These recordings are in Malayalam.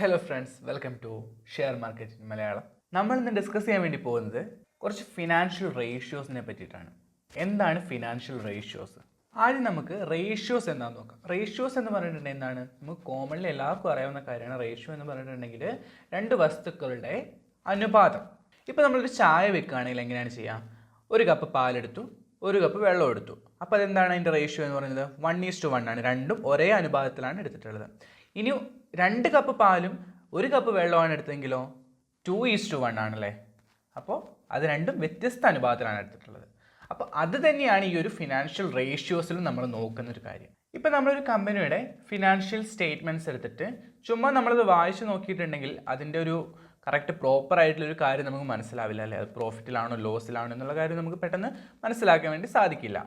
Hello friends welcome to share market in Malayalam നമ്മൾ ഇന്ന് ഡിസ്കസ് ചെയ്യാൻ വേണ്ടി പോകുന്നത് കുറച്ച് ഫിനാൻഷ്യൽ റേഷ്യോസിനെ പറ്റിയിട്ടാണ്. എന്താണ് ഫിനാൻഷ്യൽ റേഷ്യോസ് ആദ്യം നമുക്ക് റേഷ്യോസ് എന്താണെന്ന് നോക്കാം. റേഷ്യോസ് എന്ന് പറഞ്ഞിട്ടുണ്ടെങ്കിൽ എന്താണ്? നമുക്ക് കോമൺലി എല്ലാവർക്കും അറിയാവുന്ന കാര്യമാണ് റേഷ്യോ എന്ന് പറഞ്ഞിട്ടുണ്ടെങ്കിൽ രണ്ട് വസ്തുക്കളുടെ അനുപാതം. ഇപ്പോൾ നമ്മളൊരു ചായ വെക്കുകയാണെങ്കിൽ എങ്ങനെയാണ് ചെയ്യാം? ഒരു കപ്പ് പാലെടുത്തു ഒരു കപ്പ് വെള്ളം എടുത്തു. അപ്പോൾ അതെന്താണ് അതിന്റെ റേഷ്യോ എന്ന് പറയുന്നത് വൺ ഈസ് ടു വൺ ആണ്. രണ്ടും ഒരേ അനുപാതത്തിലാണ് എടുത്തിട്ടുള്ളത്. ഇനി രണ്ട് കപ്പ് പാലും ഒരു കപ്പ് വെള്ളമാണ് എടുത്തെങ്കിലോ ടു ഈസ് ടു വൺ ആണല്ലേ? അപ്പോൾ അത് രണ്ടും വ്യത്യസ്ത അനുപാതത്തിലാണ് എടുത്തിട്ടുള്ളത്. അപ്പോൾ അത് തന്നെയാണ് ഈ ഒരു ഫിനാൻഷ്യൽ റേഷ്യോസിലും നമ്മൾ നോക്കുന്ന ഒരു കാര്യം. ഇപ്പം നമ്മളൊരു കമ്പനിയുടെ ഫിനാൻഷ്യൽ സ്റ്റേറ്റ്മെന്റ്സ് എടുത്തിട്ട് ചുമ്മാ നമ്മളത് വായിച്ച് നോക്കിയിട്ടുണ്ടെങ്കിൽ അതിന്റെ ഒരു കറക്റ്റ് പ്രോപ്പർ ആയിട്ടുള്ള ഒരു കാര്യം നമുക്ക് മനസ്സിലാവില്ല അല്ലേ? അത് പ്രോഫിറ്റിലാണോ ലോസിലാണോ എന്നുള്ള കാര്യം നമുക്ക് പെട്ടെന്ന് മനസ്സിലാക്കാൻ വേണ്ടി സാധിക്കില്ല.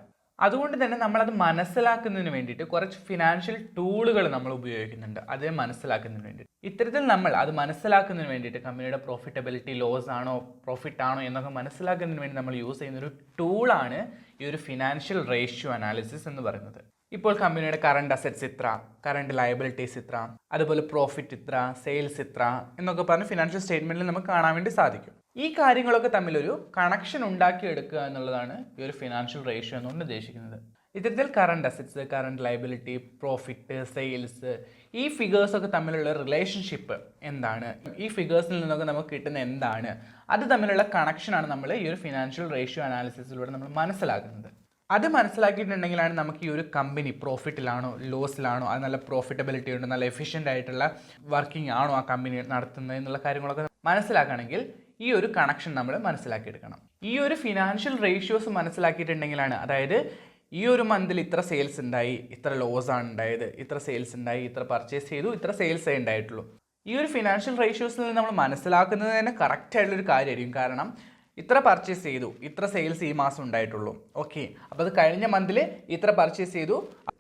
അതുകൊണ്ട് തന്നെ നമ്മളത് മനസ്സിലാക്കുന്നതിന് വേണ്ടിയിട്ട് കുറച്ച് ഫിനാൻഷ്യൽ ടൂളുകൾ നമ്മൾ ഉപയോഗിക്കുന്നുണ്ട്. അത് മനസ്സിലാക്കുന്നതിന് വേണ്ടിയിട്ട്. ഇത്തരത്തിൽ നമ്മൾ അത് മനസ്സിലാക്കുന്നതിന് വേണ്ടിയിട്ട് കമ്പനിയുടെ പ്രോഫിറ്റബിലിറ്റി ലോസ് ആണോ പ്രോഫിറ്റ് ആണോ എന്നൊക്കെ മനസ്സിലാക്കുന്നതിന് വേണ്ടി നമ്മൾ യൂസ് ചെയ്യുന്ന ഒരു ടൂളാണ് ഈ ഒരു ഫിനാൻഷ്യൽ റേഷ്യോ അനാലിസിസ് എന്ന് പറയുന്നത്. ഇപ്പോൾ കമ്പനിയുടെ കറണ്ട് അസറ്റ്സ് ഇത്ര കറണ്ട് ലയബിലിറ്റീസ് ഇത്ര അതുപോലെ പ്രോഫിറ്റ് ഇത്ര സെയിൽസ് ഇത്ര എന്നൊക്കെ പറഞ്ഞ് ഫിനാൻഷ്യൽ സ്റ്റേറ്റ്മെന്റിൽ നമുക്ക് കാണാൻ വേണ്ടി സാധിക്കും. ഈ കാര്യങ്ങളൊക്കെ തമ്മിലൊരു കണക്ഷൻ ഉണ്ടാക്കിയെടുക്കുക എന്നുള്ളതാണ് ഈ ഒരു ഫിനാൻഷ്യൽ റേഷ്യോ എന്നുകൊണ്ട് ഉദ്ദേശിക്കുന്നത്. ഇത്തരത്തിൽ current assets current liability profit sales ഈ ഫിഗേഴ്സ് ഒക്കെ തമ്മിലുള്ള റിലേഷൻഷിപ്പ് എന്താണ്? ഈ ഫിഗേഴ്സിൽ നിന്നൊക്കെ നമുക്ക് കിട്ടുന്ന എന്താണ്? അത് തമ്മിലുള്ള കണക്ഷനാണ് നമ്മൾ ഈ ഒരു ഫിനാൻഷ്യൽ റേഷ്യോ അനാലിസിസിലൂടെ നമ്മൾ മനസ്സിലാക്കുന്നത്. അത് മനസ്സിലാക്കിയിട്ടുണ്ടെങ്കിലാണ് നമുക്ക് ഈ ഒരു കമ്പനി പ്രോഫിറ്റിലാണോ ലോസിലാണോ അത് നല്ല പ്രോഫിറ്റബിലിറ്റി ഉണ്ട് നല്ല എഫിഷ്യന്റ് ആയിട്ടുള്ള വർക്കിംഗ് ആണോ ആ കമ്പനി നടത്തുന്നത് എന്നുള്ള കാര്യങ്ങളൊക്കെ മനസ്സിലാക്കണമെങ്കിൽ ഈ ഒരു കണക്ഷൻ നമ്മൾ മനസ്സിലാക്കിയെടുക്കണം. ഈ ഒരു ഫിനാൻഷ്യൽ റേഷ്യോസ് മനസ്സിലാക്കിയിട്ടുണ്ടെങ്കിലാണ് അതായത് ഈ ഒരു മന്തിൽ ഇത്ര സെയിൽസ് ഉണ്ടായി ഇത്ര ലോസ് ആണ് ഉണ്ടായത് ഇത്ര സെയിൽസ് ഉണ്ടായി ഇത്ര പർച്ചേസ് ചെയ്തു ഇത്ര സെയിൽസേ ഉണ്ടായിട്ടുള്ളൂ. ഈ ഒരു ഫിനാൻഷ്യൽ റേഷ്യോസിൽ നിന്ന് നമ്മൾ മനസ്സിലാക്കുന്നത് തന്നെ കറക്റ്റ് ആയിട്ടുള്ളൊരു കാര്യമായിരിക്കും. കാരണം ഇത്ര പർച്ചേസ് ചെയ്തു. ഇത്ര സെയിൽസ് ഈ മാസം ഉണ്ടായിട്ടുള്ളൂ. ഓക്കെ അപ്പോൾ അത് കഴിഞ്ഞ മന്തിൽ ഇത്ര പർച്ചേസ് ചെയ്തു.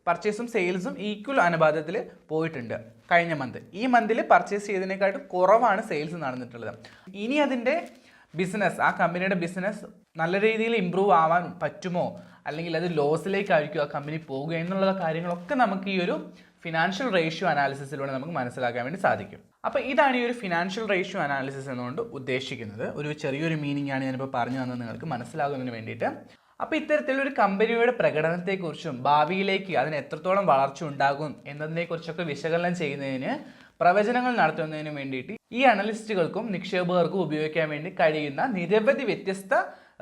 പർച്ചേസും സെയിൽസും ഈക്വൽ അനുപാതത്തിൽ പോയിട്ടുണ്ട് കഴിഞ്ഞ മന്ത് ഈ മന്തിൽ പർച്ചേസ് ചെയ്തതിനേക്കാട്ടും കുറവാണ് സെയിൽസ് നടന്നിട്ടുള്ളത്. ഇനി അതിന്റെ ബിസിനസ് ആ കമ്പനിയുടെ ബിസിനസ് നല്ല രീതിയിൽ ഇമ്പ്രൂവ് ആവാൻ പറ്റുമോ? അല്ലെങ്കിൽ അത് ലോസിലേക്കായിരിക്കും ആ കമ്പനി പോകുക എന്നുള്ള കാര്യങ്ങളൊക്കെ നമുക്ക് ഈ ഒരു ഫിനാൻഷ്യൽ റേഷ്യോ അനാലിസിസിലൂടെ നമുക്ക് മനസ്സിലാക്കാൻ വേണ്ടി സാധിക്കും. അപ്പോൾ ഇതാണ് ഈ ഒരു ഫിനാൻഷ്യൽ റേഷ്യോ അനാലിസിസ് എന്നുകൊണ്ട് ഉദ്ദേശിക്കുന്നത്. ഒരു ചെറിയൊരു മീനിങ് ആണ് ഞാനിപ്പോൾ പറഞ്ഞു തന്നത് നിങ്ങൾക്ക് മനസ്സിലാകുന്നതിന് വേണ്ടിയിട്ട്. അപ്പോൾ ഇത്തരത്തിലൊരു കമ്പനിയുടെ പ്രകടനത്തെക്കുറിച്ചും ഭാവിയിലേക്ക് അതിന് എത്രത്തോളം വളർച്ച ഉണ്ടാകും എന്നതിനെക്കുറിച്ചൊക്കെ വിശകലനം ചെയ്യുന്നതിന് പ്രവചനങ്ങൾ നടത്തുന്നതിന് വേണ്ടിയിട്ട് ഈ അനലിസ്റ്റുകൾക്കും നിക്ഷേപകർക്കും ഉപയോഗിക്കാൻ വേണ്ടി കഴിയുന്ന നിരവധി വ്യത്യസ്ത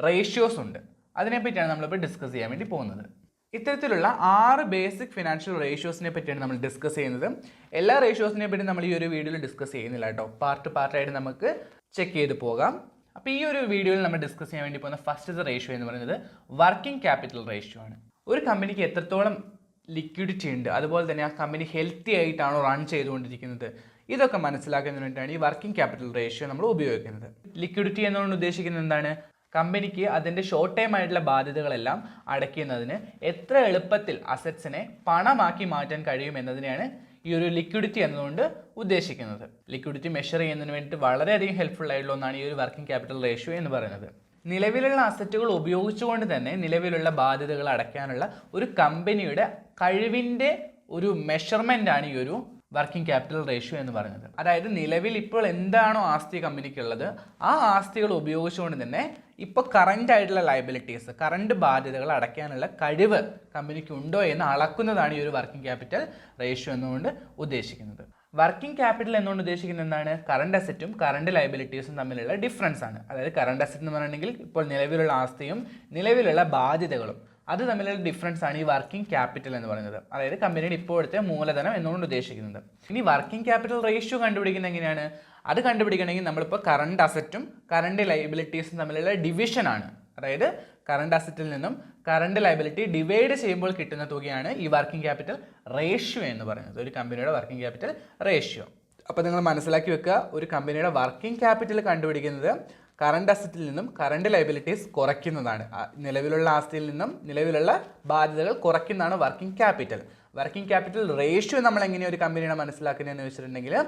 റേഷ്യോസ് ഉണ്ട്. അതിനെപ്പറ്റിയാണ് നമ്മളിപ്പോൾ ഡിസ്കസ് ചെയ്യാൻ വേണ്ടി പോകുന്നത്. ഇത്തരത്തിലുള്ള ആറ് ബേസിക് ഫിനാൻഷ്യൽ റേഷ്യോസിനെ പറ്റിയാണ് നമ്മൾ ഡിസ്കസ് ചെയ്യുന്നത്. എല്ലാ റേഷ്യോസിനെ പറ്റി നമ്മൾ ഈ ഒരു വീഡിയോയിൽ ഡിസ്കസ് ചെയ്യുന്നില്ല കേട്ടോ. പാർട്ട് പാർട്ടായിട്ട് നമുക്ക് ചെക്ക് ചെയ്ത് പോകാം. അപ്പോൾ ഈ ഒരു വീഡിയോയിൽ നമ്മൾ ഡിസ്കസ് ചെയ്യാൻ വേണ്ടി പോകുന്ന ഫസ്റ്റത്തെ റേഷ്യോ എന്ന് പറയുന്നത് വർക്കിംഗ് ക്യാപിറ്റൽ റേഷ്യോ ആണ്. ഒരു കമ്പനിക്ക് എത്രത്തോളം ലിക്വിഡിറ്റി ഉണ്ട് അതുപോലെ തന്നെ ആ കമ്പനി ഹെൽത്തി ആയിട്ടാണോ റൺ ചെയ്തുകൊണ്ടിരിക്കുന്നത് ഇതൊക്കെ മനസ്സിലാക്കുന്നതിന് വേണ്ടിയിട്ടാണ് ഈ വർക്കിംഗ് ക്യാപിറ്റൽ റേഷ്യോ നമ്മൾ ഉപയോഗിക്കുന്നത്. ലിക്വിഡിറ്റി എന്നുകൊണ്ട് ഉദ്ദേശിക്കുന്നത് എന്താണ്? കമ്പനിക്ക് അതിന്റെ ഷോർട്ട് ടൈം ആയിട്ടുള്ള ബാധ്യതകളെല്ലാം അടയ്ക്കുന്നതിന് എത്ര എളുപ്പത്തിൽ അസറ്റ്സിനെ പണമാക്കി മാറ്റാൻ കഴിയും എന്നതിനെയാണ് ഈ ഒരു ലിക്വിഡിറ്റി എന്നതുകൊണ്ട് ഉദ്ദേശിക്കുന്നത്. ലിക്വിഡിറ്റി മെഷർ ചെയ്യുന്നതിന് വേണ്ടിയിട്ട് വളരെയധികം ഹെൽപ്ഫുൾ ആയിട്ടുള്ള ഒന്നാണ് ഈ ഒരു വർക്കിംഗ് ക്യാപിറ്റൽ റേഷ്യോ എന്ന് പറയുന്നത്. നിലവിലുള്ള അസറ്റുകൾ ഉപയോഗിച്ചുകൊണ്ട് തന്നെ നിലവിലുള്ള ബാധ്യതകൾ അടയ്ക്കാനുള്ള ഒരു കമ്പനിയുടെ കഴിവിന്റെ ഒരു മെഷർമെന്റ് ആണ് ഈ ഒരു വർക്കിംഗ് ക്യാപിറ്റൽ റേഷ്യോ എന്ന് പറയുന്നത് അതായത് നിലവിൽ ഇപ്പോൾ എന്താണോ ആസ്തി കമ്പനിക്കുള്ളത് ആ ആസ്തികൾ ഉപയോഗിച്ചുകൊണ്ട് തന്നെ ഇപ്പോൾ കറന്റ് ആയിട്ടുള്ള ലയബിലിറ്റീസ് കറണ്ട് ബാധ്യതകൾ അടയ്ക്കാനുള്ള കഴിവ് കമ്പനിക്ക് ഉണ്ടോ എന്ന് അളക്കുന്നതാണ് ഈ ഒരു വർക്കിംഗ് ക്യാപിറ്റൽ റേഷ്യോ എന്നുകൊണ്ട് ഉദ്ദേശിക്കുന്നത്. വർക്കിംഗ് ക്യാപിറ്റൽ എന്നുകൊണ്ട് ഉദ്ദേശിക്കുന്നത് എന്താണ്? കറണ്ട് അസറ്റും കറണ്ട് ലയബിലിറ്റീസും തമ്മിലുള്ള ഡിഫറൻസ് ആണ്. അതായത് കറണ്ട് അസറ്റ് എന്ന് പറഞ്ഞിട്ടുണ്ടെങ്കിൽ ഇപ്പോൾ നിലവിലുള്ള ആസ്തിയും നിലവിലുള്ള ബാധ്യതകളും അത് തമ്മിലുള്ള ഡിഫറൻസ് ആണ് ഈ വർക്കിംഗ് ക്യാപിറ്റൽ എന്ന് പറയുന്നത്. അതായത് കമ്പനിയുടെ ഇപ്പോഴത്തെ മൂലധനം എന്നുകൊണ്ട് ഉദ്ദേശിക്കുന്നത്. ഇനി വർക്കിംഗ് ക്യാപിറ്റൽ റേഷ്യോ കണ്ടുപിടിക്കുന്നത് എങ്ങനെയാണ്? അത് കണ്ടുപിടിക്കണമെങ്കിൽ നമ്മളിപ്പോൾ കറണ്ട് അസറ്റും കറണ്ട് ലയബിലിറ്റീസും തമ്മിലുള്ള ഡിവിഷനാണ് അതായത് കറണ്ട് അസറ്റിൽ നിന്നും കറണ്ട് ലയബിലിറ്റി ഡിവൈഡ് ചെയ്യുമ്പോൾ കിട്ടുന്ന തുകയാണ് ഈ വർക്കിംഗ് ക്യാപിറ്റൽ റേഷ്യോ എന്ന് പറയുന്നത്. ഒരു കമ്പനിയുടെ വർക്കിംഗ് ക്യാപിറ്റൽ റേഷ്യോ അപ്പോൾ നിങ്ങൾ മനസ്സിലാക്കി വെക്കുക ഒരു കമ്പനിയുടെ വർക്കിംഗ് ക്യാപിറ്റൽ കണ്ടുപിടിക്കുന്നത് കറണ്ട് അസറ്റിൽ നിന്നും കറണ്ട് ലൈബിലിറ്റീസ് കുറയ്ക്കുന്നതാണ്. നിലവിലുള്ള ആസ്തിയിൽ നിന്നും നിലവിലുള്ള ബാധ്യതകൾ കുറയ്ക്കുന്നതാണ് working capital working capital ratio നമ്മൾ എങ്ങനെയാണ് ഒരു കമ്പനിയുടെ മനസ്സിലാക്കുന്നതെന്ന് വെച്ചിട്ടുണ്ടെങ്കിൽ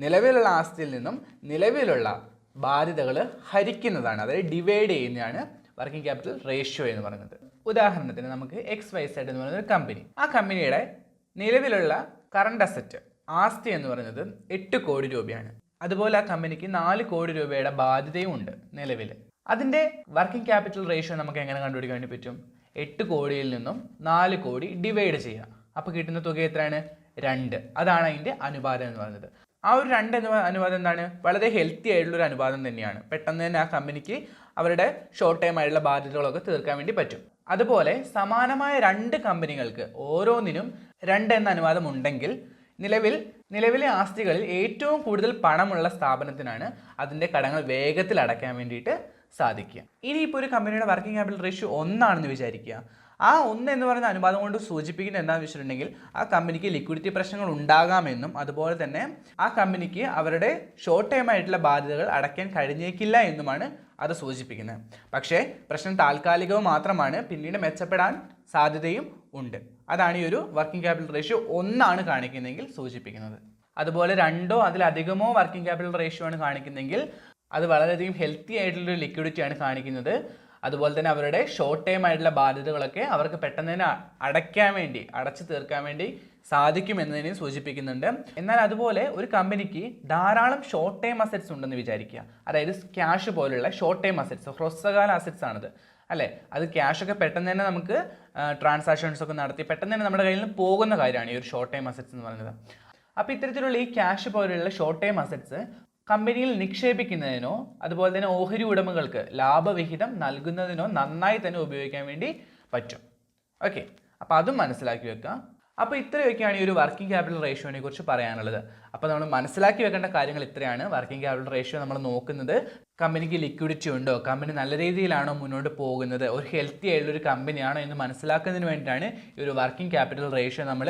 നിലവിലുള്ള ആസ്തിയിൽ നിന്നും നിലവിലുള്ള ബാധ്യതകൾ ഹരിക്കുന്നതാണ്. അതായത് ഡിവൈഡ് ചെയ്യുന്നതാണ് വർക്കിംഗ് ക്യാപിറ്റൽ റേഷ്യോ എന്ന് പറയുന്നത്. ഉദാഹരണത്തിന് നമുക്ക് എക്സ് വൈ സെഡ് എന്ന് പറയുന്ന ഒരു കമ്പനി ആ കമ്പനിയുടെ നിലവിലുള്ള കറണ്ട് അസറ്റ് ആസ്തി എന്ന് പറയുന്നത് എട്ട് കോടി രൂപയാണ്. അതുപോലെ ആ കമ്പനിക്ക് നാല് കോടി രൂപയുടെ ബാധ്യതയും ഉണ്ട് നിലവിൽ. അതിന്റെ വർക്കിംഗ് ക്യാപിറ്റൽ റേഷ്യോ നമുക്ക് എങ്ങനെ കണ്ടുപിടിക്കാൻ വേണ്ടി പറ്റും? എട്ട് കോടിയിൽ നിന്നും നാല് കോടി ഡിവൈഡ് ചെയ്യുക. അപ്പോൾ കിട്ടുന്ന തുക എത്രയാണ്? രണ്ട്. അതാണ് അതിന്റെ അനുപാതം എന്ന് പറയുന്നത്. ആ ഒരു രണ്ട് എന്ന അനുപാതം എന്താണ്? വളരെ ഹെൽത്തി ആയിട്ടുള്ള ഒരു അനുപാതം തന്നെയാണ്. പെട്ടെന്ന് തന്നെ ആ കമ്പനിക്ക് അവരുടെ ഷോർട്ട് ടൈം ആയിട്ടുള്ള ബാധ്യതകളൊക്കെ തീർക്കാൻ വേണ്ടി പറ്റും. അതുപോലെ സമാനമായ രണ്ട് കമ്പനികൾക്ക് ഓരോന്നിനും രണ്ട് എന്ന അനുപാതം ഉണ്ടെങ്കിൽ നിലവിൽ നിലവിലെ ആസ്തികളിൽ ഏറ്റവും കൂടുതൽ പണമുള്ള സ്ഥാപനത്തിനാണ് അതിന്റെ കടങ്ങൾ വേഗത്തിൽ അടയ്ക്കാൻ വേണ്ടിയിട്ട് സാധിക്കുക. ഇനിയിപ്പോൾ ഒരു കമ്പനിയുടെ വർക്കിംഗ് ക്യാപിറ്റൽ റേഷ്യോ ഒന്നാണെന്ന് വിചാരിക്കുക. ആ ഒന്ന് എന്ന് പറയുന്ന അനുപാതം കൊണ്ട് സൂചിപ്പിക്കുന്നത് എന്താണെന്ന് വെച്ചിട്ടുണ്ടെങ്കിൽ ആ കമ്പനിക്ക് ലിക്വിഡിറ്റി പ്രശ്നങ്ങൾ ഉണ്ടാകാമെന്നും അതുപോലെ തന്നെ ആ കമ്പനിക്ക് അവരുടെ ഷോർട്ട് ടൈം ആയിട്ടുള്ള ബാധ്യതകൾ അടയ്ക്കാൻ കഴിഞ്ഞേക്കില്ല എന്നുമാണ് അത് സൂചിപ്പിക്കുന്നത്. പക്ഷേ പ്രശ്നം താൽക്കാലികവും മാത്രമാണ് പിന്നീട് മെച്ചപ്പെടാൻ സാധ്യതയും ഉണ്ട്. അതാണ് ഈ ഒരു വർക്കിംഗ് ക്യാപിറ്റൽ റേഷ്യോ ഒന്നാണ് കാണിക്കുന്നതെങ്കിൽ സൂചിപ്പിക്കുന്നത്. അതുപോലെ രണ്ടോ അതിലധികമോ വർക്കിംഗ് ക്യാപിറ്റൽ റേഷ്യോ ആണ് കാണിക്കുന്നതെങ്കിൽ അത് വളരെയധികം ഹെൽത്തി ആയിട്ടുള്ളൊരു ലിക്വിഡിറ്റി ആണ് കാണിക്കുന്നത്. അതുപോലെ തന്നെ അവരുടെ ഷോർട്ട് ടൈം ആയിട്ടുള്ള ബാധ്യതകളൊക്കെ അവർക്ക് പെട്ടെന്ന് തന്നെ അടയ്ക്കാൻ വേണ്ടി അടച്ചു തീർക്കാൻ വേണ്ടി സാധിക്കും എന്നതിനെ സൂചിപ്പിക്കുന്നുണ്ട്. എന്നാൽ അതുപോലെ ഒരു കമ്പനിക്ക് ധാരാളം ഷോർട്ട് ടൈം അസറ്റ്സ് ഉണ്ടെന്ന് വിചാരിക്കുക. അതായത് ക്യാഷ് പോലുള്ള ഷോർട്ട് ടൈം അസറ്റ്സ് ഹ്രസ്വകാല അസറ്റ്സ് ആണത്. അല്ലേ? അത് ക്യാഷ് ഒക്കെ പെട്ടെന്ന് തന്നെ നമുക്ക് ട്രാൻസാക്ഷൻസ് ഒക്കെ നടത്തി പെട്ടെന്ന് തന്നെ നമ്മുടെ കയ്യിൽ നിന്ന് പോകുന്ന കാര്യമാണ് ഈ ഒരു ഷോർട്ട് ടൈം അസറ്റ്സ് എന്ന് പറയുന്നത്. അപ്പോൾ ഇത്തരത്തിലുള്ള ഈ ക്യാഷ് പോലെയുള്ള ഷോർട്ട് ടൈം അസറ്റ്സ് കമ്പനിയിൽ നിക്ഷേപിക്കുന്നതിനോ അതുപോലെ തന്നെ ഓഹരി ഉടമകൾക്ക് ലാഭവിഹിതം നൽകുന്നതിനോ നന്നായി തന്നെ ഉപയോഗിക്കാൻ വേണ്ടി പറ്റും. ഓക്കെ അപ്പോൾ അതും മനസ്സിലാക്കി വെക്കുക അപ്പോൾ ഇത്രയൊക്കെയാണ് ഈ ഒരു വർക്കിംഗ് ക്യാപിറ്റൽ റേഷ്യോനെ കുറിച്ച് പറയാനുള്ളത്. അപ്പോൾ നമ്മൾ മനസ്സിലാക്കി വെക്കേണ്ട കാര്യങ്ങൾ ഇത്രയാണ്. വർക്കിംഗ് ക്യാപിറ്റൽ റേഷ്യോ നമ്മൾ നോക്കുന്നത്. കമ്പനിക്ക് ലിക്വിഡിറ്റി ഉണ്ടോ? കമ്പനി നല്ല രീതിയിലാണോ മുന്നോട്ട് പോകുന്നത്? ഒരു ഹെൽത്തി ആയിട്ടുള്ളൊരു കമ്പനിയാണോ എന്ന് മനസ്സിലാക്കുന്നതിന് വേണ്ടിയിട്ടാണ് ഈ ഒരു വർക്കിംഗ് ക്യാപിറ്റൽ റേഷ്യോ നമ്മൾ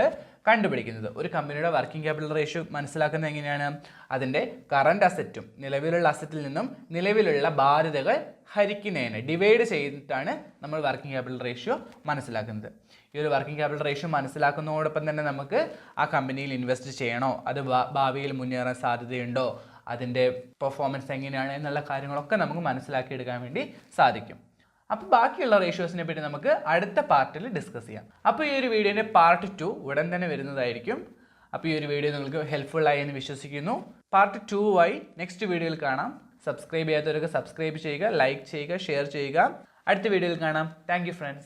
കണ്ടുപിടിക്കുന്നത്. ഒരു കമ്പനിയുടെ വർക്കിംഗ് ക്യാപിറ്റൽ റേഷ്യോ മനസ്സിലാക്കുന്നത് എങ്ങനെയാണ്? അതിന്റെ കറണ്ട് അസറ്റും നിലവിലുള്ള അസറ്റിൽ നിന്നും നിലവിലുള്ള ബാധ്യതകൾ ഹരിക്കുന്നതിന് ഡിവൈഡ് ചെയ്തിട്ടാണ് നമ്മൾ വർക്കിംഗ് ക്യാപിറ്റൽ റേഷ്യോ മനസ്സിലാക്കുന്നത്. ഈ ഒരു വർക്കിംഗ് ക്യാപിറ്റൽ റേഷ്യോ മനസ്സിലാക്കുന്നതോടൊപ്പം തന്നെ നമുക്ക് ആ കമ്പനിയിൽ ഇൻവെസ്റ്റ് ചെയ്യണോ? അത് ഭാവിയിൽ മുന്നേറാൻ സാധ്യതയുണ്ടോ? അതിന്റെ പെർഫോമൻസ് എങ്ങനെയാണ് എന്നുള്ള കാര്യങ്ങളൊക്കെ നമുക്ക് മനസ്സിലാക്കി എടുക്കാൻ വേണ്ടി സാധിക്കും. അപ്പോൾ ബാക്കിയുള്ള റേഷ്യോസിനെ പറ്റി നമുക്ക് അടുത്ത പാർട്ടിൽ ഡിസ്കസ് ചെയ്യാം. അപ്പോൾ ഈ ഒരു വീഡിയോന്റെ പാർട്ട് ടു ഉടൻ തന്നെ വരുന്നതായിരിക്കും. അപ്പോൾ ഈ ഒരു വീഡിയോ നിങ്ങൾക്ക് ഹെൽപ്ഫുൾ ആയി എന്ന് വിശ്വസിക്കുന്നു. പാർട്ട് ടു ആയി നെക്സ്റ്റ് വീഡിയോയിൽ കാണാം. സബ്സ്ക്രൈബ് ചെയ്യാത്തവരൊക്കെ സബ്സ്ക്രൈബ് ചെയ്യുക ലൈക്ക് ചെയ്യുക ഷെയർ ചെയ്യുക. അടുത്ത വീഡിയോയിൽ കാണാം. Thank friends